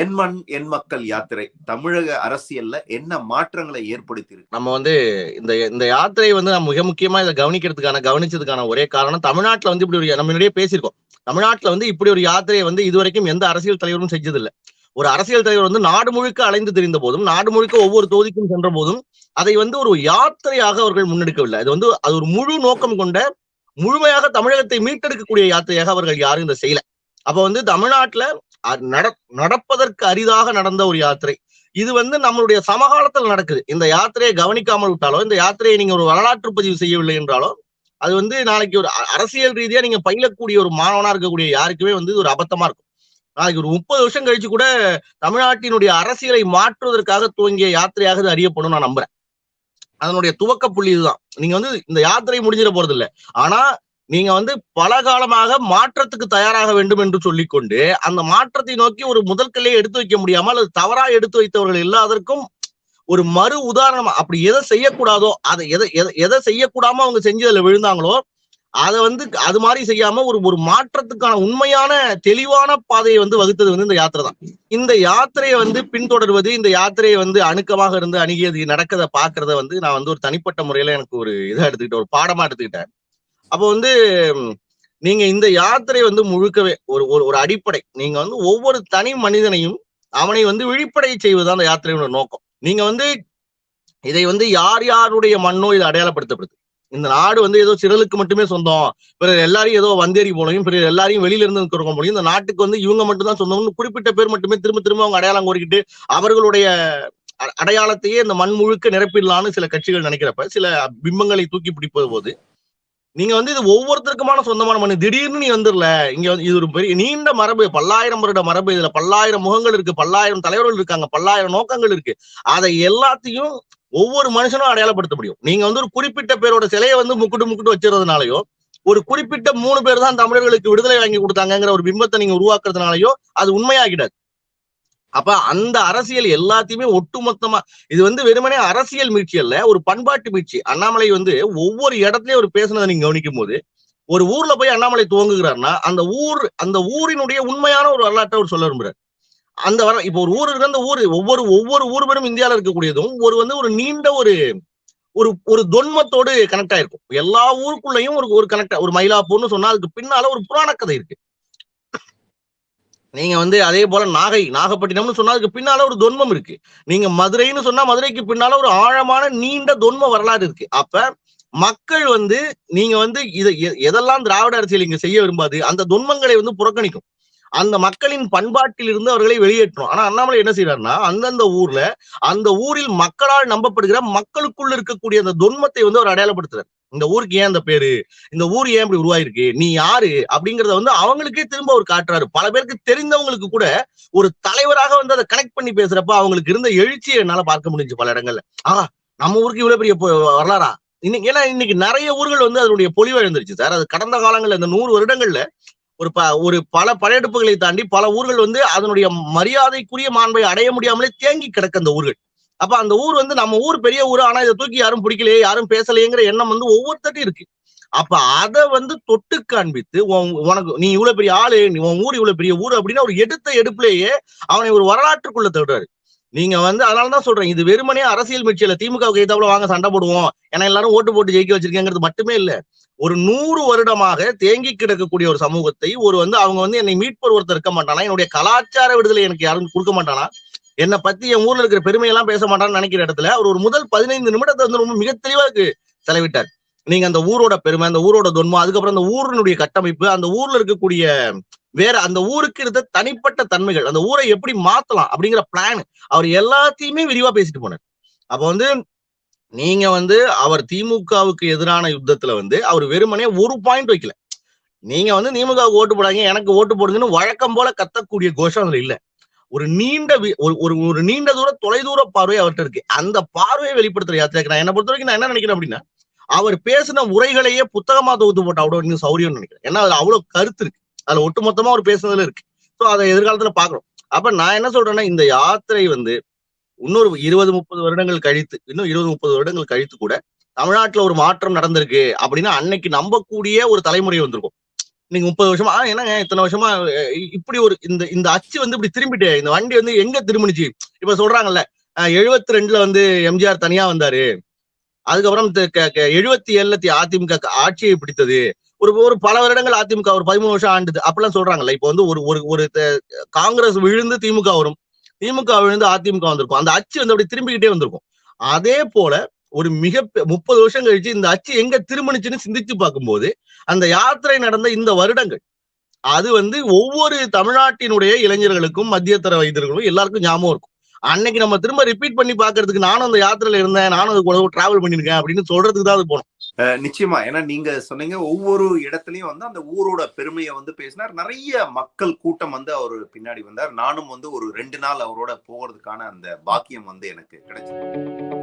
என் மண் என் மக்கள் யாத்திரை தமிழக அரசியல்ல என்ன மாற்றங்களை ஏற்படுத்தியிருக்கு? நம்ம வந்து இந்த இந்த யாத்திரையை வந்து நம்ம மிக முக்கியமா இதை கவனிக்கிறதுக்கான கவனிச்சதுக்கான ஒரே காரணம் தமிழ்நாட்டுல வந்து இப்படி ஒரு நம்ம முன்னாடியே பேசியிருக்கோம். தமிழ்நாட்டுல வந்து இப்படி ஒரு யாத்திரையை வந்து இதுவரைக்கும் எந்த அரசியல் தலைவரும் செஞ்சதில்லை. ஒரு அரசியல் தலைவர் வந்து நாடு முழுக்க அலைந்து தெரிந்த போதும் நாடு முழுக்க ஒவ்வொரு தொகுதிக்கும் சென்ற போதும் அதை வந்து ஒரு யாத்திரையாக அவர்கள் முன்னெடுக்கவில்லை. அது வந்து அது ஒரு முழு நோக்கம் கொண்ட முழுமையாக தமிழகத்தை மீட்டெடுக்கக்கூடிய யாத்திரையாக அவர்கள் யாரும் இதை செய்யல. அப்ப வந்து தமிழ்நாட்டுல நடப்பதற்கு அரிதாக நடந்த ஒரு யாத்திரை. இது வந்து நம்மளுடைய சமகாலத்தில் நடக்குது. இந்த யாத்திரையை கவனிக்காமல் விட்டாலோ இந்த யாத்திரையை நீங்க ஒரு வரலாற்று பதிவு செய்யவில்லை என்றாலோ அது வந்து நாளைக்கு ஒரு அரசியல் ரீதியா நீங்க பயிலக்கூடிய ஒரு மாணவனா இருக்கக்கூடிய யாருக்குமே வந்து ஒரு அபத்தமா இருக்கும். நாளைக்கு ஒரு முப்பது வருஷம் கழிச்சு கூட தமிழ்நாட்டினுடைய அரசியலை மாற்றுவதற்காக துவங்கிய யாத்திரையாக இது அறியப்படும் நான் நம்புறேன். அதனுடைய துவக்க புள்ளி இதுதான். நீங்க வந்து இந்த யாத்திரை முடிஞ்சிட போறது இல்லை ஆனா நீங்க வந்து பல காலமாக மாற்றத்துக்கு தயாராக வேண்டும் என்று சொல்லிக்கொண்டு அந்த மாற்றத்தை நோக்கி ஒரு முதல் கல்லையை எடுத்து வைக்க முடியாமல் அது தவறா எடுத்து வைத்தவர்கள் எல்லாதற்கும் ஒரு மறு உதாரணமா. அப்படி எதை செய்யக்கூடாதோ அதை எதை எதை- எதை செய்யக்கூடாம அவங்க செஞ்சு அதுல விழுந்தாங்களோ அதை வந்து அது மாதிரி செய்யாம ஒரு ஒரு மாற்றத்துக்கான உண்மையான தெளிவான பாதையை வந்து வகுத்தது வந்து இந்த யாத்திரை தான். இந்த யாத்திரையை வந்து பின்தொடர்வது இந்த யாத்திரையை வந்து அணுக்கமாக இருந்து அணுகியது நடக்கிறத பாக்குறத வந்து நான் வந்து ஒரு தனிப்பட்ட முறையில எனக்கு ஒரு இதை எடுத்துக்கிட்டேன் ஒரு பாடமா எடுத்துக்கிட்டேன். அப்போ வந்து நீங்க இந்த யாத்திரை வந்து முழுக்கவே ஒரு ஒரு ஒரு அடிப்படை. நீங்க வந்து ஒவ்வொரு தனி மனிதனையும் அவனை வந்து விழிப்படை செய்வது அந்த யாத்திரையோட நோக்கம். நீங்க வந்து இதை வந்து யார் யாருடைய மண்ணோ இது அடையாளப்படுத்தப்படுது. இந்த நாடு வந்து ஏதோ சிறலுக்கு மட்டுமே சொந்தம். பிறர் எல்லாரையும் ஏதோ வந்தேறி போலையும் பிறர் எல்லாரையும் வெளியில இருந்து இருக்கிறவங்க போலையும் இந்த நாட்டுக்கு வந்து இவங்க மட்டும் தான் சொந்தம்னு குறிப்பிட்ட பேர் மட்டுமே திரும்ப திரும்ப அவங்க அடையாளம் கோரிக்கிட்டு அவர்களுடைய அடையாளத்தையே இந்த மண் முழுக்க நிரப்பிடலான்னு சில கட்சிகள் நினைக்கிறப்ப சில பிம்பங்களை தூக்கி பிடிப்பது போது நீங்க வந்து இது ஒவ்வொருத்தருக்குமான சொந்தமான மண் திடீர்னு நீ வந்துடல இங்க வந்து இது ஒரு பெரிய நீண்ட மரபு பல்லாயிரம் வருட மரபு இதுல பல்லாயிரம் முகங்கள் இருக்கு பல்லாயிரம் தலைவர்கள் இருக்காங்க பல்லாயிரம் நோக்கங்கள் இருக்கு. அதை எல்லாத்தையும் ஒவ்வொரு மனுஷனும் அடையாளப்படுத்த முடியும். நீங்க வந்து ஒரு குறிப்பிட்ட பேரோட சிலையை வந்து முக்குட்டு முக்குட்டு வச்சிருந்ததுனாலயோ ஒரு குறிப்பிட்ட மூணு பேர் தான் தமிழர்களுக்கு விடுதலை வாங்கி கொடுத்தாங்கங்கிற ஒரு பிம்பத்தை நீங்க உருவாக்குறதுனாலயோ அது உண்மையாகிடாது. அப்ப அந்த அரசியல் எல்லாத்தையுமே ஒட்டுமொத்தமா இது வந்து வெறுமனே அரசியல் மீட்சி அல்ல ஒரு பண்பாட்டு மீட்சி. அண்ணாமலை வந்து ஒவ்வொரு இடத்துலயும் ஒரு பேசுனதை நீங்க கவனிக்கும் போது ஒரு ஊர்ல போய் அண்ணாமலை துவங்குகிறாருன்னா அந்த ஊர் அந்த ஊரினுடைய உண்மையான ஒரு வரலாற்றை அவர் சொல்ல விரும்புறாரு. அந்த வர இப்போ ஒரு ஊர் இருக்கு அந்த ஊர் ஒவ்வொரு ஒவ்வொரு ஊர் பெரும் இந்தியால இருக்கக்கூடியதும் ஒரு வந்து ஒரு நீண்ட ஒரு ஒரு ஒரு தொன்மத்தோடு கனெக்ட் ஆயிருக்கும். எல்லா ஊருக்குள்ளயும் ஒரு ஒரு கனெக்ட் ஒரு மயிலாப்பூர்னு சொன்னா அதுக்கு பின்னால ஒரு புராண கதை இருக்கு. நீங்க வந்து அதே போல நாகை நாகப்பட்டினம்னு சொன்னா அதுக்கு பின்னால ஒரு தொன்மம் இருக்கு. நீங்க மதுரைன்னு சொன்னா மதுரைக்கு பின்னால ஒரு ஆழமான நீண்ட தொன்ம வரலாறு இருக்கு. அப்ப மக்கள் வந்து நீங்க வந்து இதை எதெல்லாம் திராவிட அரசியல் இங்க செய்ய விரும்பாது அந்த தொன்மங்களை வந்து புறக்கணிக்கும். அந்த மக்களின் பண்பாட்டில் இருந்து அவர்களை வெளியேற்றணும். ஆனா அண்ணாமலை என்ன செய்யறாருன்னா அந்தந்த ஊர்ல அந்த ஊரில் மக்களால் நம்பப்படுகிற மக்களுக்குள்ள இருக்கக்கூடிய அந்த தொன்மத்தை வந்து அவர் அடையாளப்படுத்துறாரு. இந்த ஊருக்கு ஏன் அந்த பேரு? இந்த ஊர் ஏன் இப்படி உருவாயிருக்கு? நீ யாரு? அப்படிங்கறத வந்து அவங்களுக்கே திரும்ப அவர் காட்டுறாரு. பல பேருக்கு தெரிந்தவங்களுக்கு கூட ஒரு தலைவராக வந்து அதை கனெக்ட் பண்ணி பேசுறப்ப அவங்களுக்கு இருந்த எழுச்சியை என்னால பார்க்க முடிஞ்சு பல இடங்கள்ல. ஆஹா நம்ம ஊருக்கு இவ்வளவு பெரிய வரலாறா? இன்னைக்கு ஏன்னா இன்னைக்கு நிறைய ஊர்கள் வந்து அதனுடைய பொலிவு எழுந்துருச்சு சார். அது கடந்த காலங்கள்ல இந்த நூறு வருடங்கள்ல ஒரு ப ஒரு பல படையெடுப்புகளை தாண்டி பல ஊர்கள் வந்து அதனுடைய மரியாதைக்குரிய மாண்பை அடைய முடியாமலே தேங்கி கிடக்க அந்த ஊர்கள். அப்ப அந்த ஊர் வந்து நம்ம ஊர் பெரிய ஊர் ஆனா இதை தூக்கி யாரும் பிடிக்கலையே யாரும் பேசலையேங்கிற எண்ணம் வந்து ஒவ்வொருத்தட்டும் இருக்கு. அப்ப அதை வந்து தொட்டு காண்பித்து உன்- உனக்கு நீ இவ்வளவு பெரிய ஆளு நீ உன் ஊர் இவ்வளவு பெரிய ஊர் அப்படின்னு ஒரு எடுத்த எடுப்புலேயே அவனை ஒரு வரலாற்றுக்குள்ள தவிடுறாரு நீங்க வந்து அதனாலதான் சொல்றேன் இது வெறுமனே அரசியல் மிச்சியில திமுக கைத்தாப்புல வாங்க சண்டை போடுவோம் ஏன்னா எல்லாரும் ஓட்டு போட்டு ஜெயிக்க வச்சிருக்கேங்கிறது மட்டுமே இல்ல. ஒரு நூறு வருடமாக தேங்கி கிடக்கக்கூடிய ஒரு சமூகத்தை ஒரு வந்து அவங்க வந்து என்னை மீட்பர் ஒருத்தர் இருக்க மாட்டானா என்னுடைய கலாச்சார விடுதலை எனக்கு யாரும் கொடுக்க மாட்டானா? என்னை பத்தி என் ஊர்ல இருக்கிற பெருமையெல்லாம் பேச மாட்டான்னு நினைக்கிற இடத்துல அவர் ஒரு முதல் பதினைந்து நிமிடத்தை வந்து ரொம்ப மிக தெளிவா இருக்கு செலவிட்டார். நீங்க அந்த ஊரோட பெருமை அந்த ஊரோட தொன்மம் அதுக்கப்புறம் அந்த ஊரினுடைய கட்டமைப்பு அந்த ஊர்ல இருக்கக்கூடிய வேற அந்த ஊருக்கு இருந்த தனிப்பட்ட தன்மைகள் அந்த ஊரை எப்படி மாத்தலாம் அப்படிங்கிற பிளான் அவர் எல்லாத்தையுமே விரிவா பேசிட்டு போனார். அப்ப வந்து நீங்க வந்து அவர் திமுகவுக்கு எதிரான யுத்தத்துல வந்து அவர் வெறுமனே ஒரு பாயிண்ட் வைக்கல. நீங்க வந்து திமுகவுக்கு ஓட்டு போடாங்க எனக்கு ஓட்டு போடுங்கன்னு வழக்கம் போல கத்தக்கூடிய கோஷம் அதுல இல்ல. ஒரு நீண்ட வி- ஒரு ஒரு ஒரு நீண்ட தூர தொலைதூர பார்வை அவர்கிட்ட இருக்கு. அந்த பார்வையை வெளிப்படுத்துற யாத்திரை நான் என்ன பொறுத்த வரைக்கும் நான் என்ன நினைக்கிறேன் அப்படின்னா அவர் பேசின உரைகளையே புத்தகமா தொகுத்து போட்டா அவ்வளவு இன்னும் சௌரியம் நினைக்கிறேன். ஏன்னா அதுல அவ்வளவு கருத்து இருக்கு. அதுல ஒட்டுமொத்தமா அவர் பேசுனதுல இருக்கு. ஸோ அதை எதிர்காலத்துல பாக்குறோம் அப்ப நான் என்ன சொல்றேன்னா இந்த யாத்திரை வந்து இன்னொரு இருபது முப்பது வருடங்கள் கழித்து இன்னும் இருபது முப்பது வருடங்கள் கழித்து கூட தமிழ்நாட்டுல ஒரு மாற்றம் நடந்திருக்கு அப்படின்னா அன்னைக்கு நம்பக்கூடிய ஒரு தலைமுறை வந்திருக்கும். நீங்க முப்பது வருஷமா ஆ, என்னங்க இத்தனை வருஷமா இப்படி ஒரு இந்த இந்த அச்சு வந்து இப்படி திரும்பிட்டு இந்த வண்டி வந்து எங்க திரும்பினுச்சு? இப்ப சொல்றாங்கல்ல எழுபத்தி ரெண்டுல வந்து எம்ஜிஆர் தனியா வந்தாரு. அதுக்கப்புறம் எழுபத்தி ஏழுல அதிமுக ஆட்சியை பிடித்தது. ஒரு ஒரு பல வருடங்கள் அதிமுக ஒரு பதிமூணு வருஷம் ஆண்டுது. அப்பெல்லாம் சொல்றாங்கல்ல இப்போ வந்து ஒரு ஒரு ஒரு காங்கிரஸ் விழுந்து திமுக வரும். திமுக விழுந்து அதிமுக வந்திருக்கும். அந்த அச்சு வந்து அப்படி திரும்பிக்கிட்டே வந்திருக்கும். அதே போல ஒரு மிக பெ- முப்பது வருஷம் கழிச்சு இந்த அச்சு எங்க திருமணிச்சுன்னு சிந்திச்சு பார்க்கும்போது அந்த யாத்திரை நடந்த இந்த வருடங்கள் அது வந்து ஒவ்வொரு தமிழ்நாட்டினுடைய இளைஞர்களுக்கும் மத்தியதர வைத்தியர்களுக்கும் எல்லாருக்கும் ஞாபகம் இருக்கும். அன்னைக்கு நம்ம திரும்ப ரிப்பீட் பண்ணி பாக்குறதுக்கு நானும் அந்த யாத்திரையில இருந்தேன் நானும் அது கூட டிராவல் பண்ணிருக்கேன் அப்படின்னு சொல்றதுக்கு தான் அது போனோம். நிச்சயமா. ஏன்னா நீங்க சொன்னீங்க ஒவ்வொரு இடத்துலயும் வந்து அந்த ஊரோட பெருமையை வந்து பேசினார். நிறைய மக்கள் கூட்டம் வந்து அவரு பின்னாடி வந்தார். நானும் வந்து ஒரு ரெண்டு நாள் அவரோட போகிறதுக்கான அந்த பாக்கியம் வந்து எனக்கு கிடைச்சது.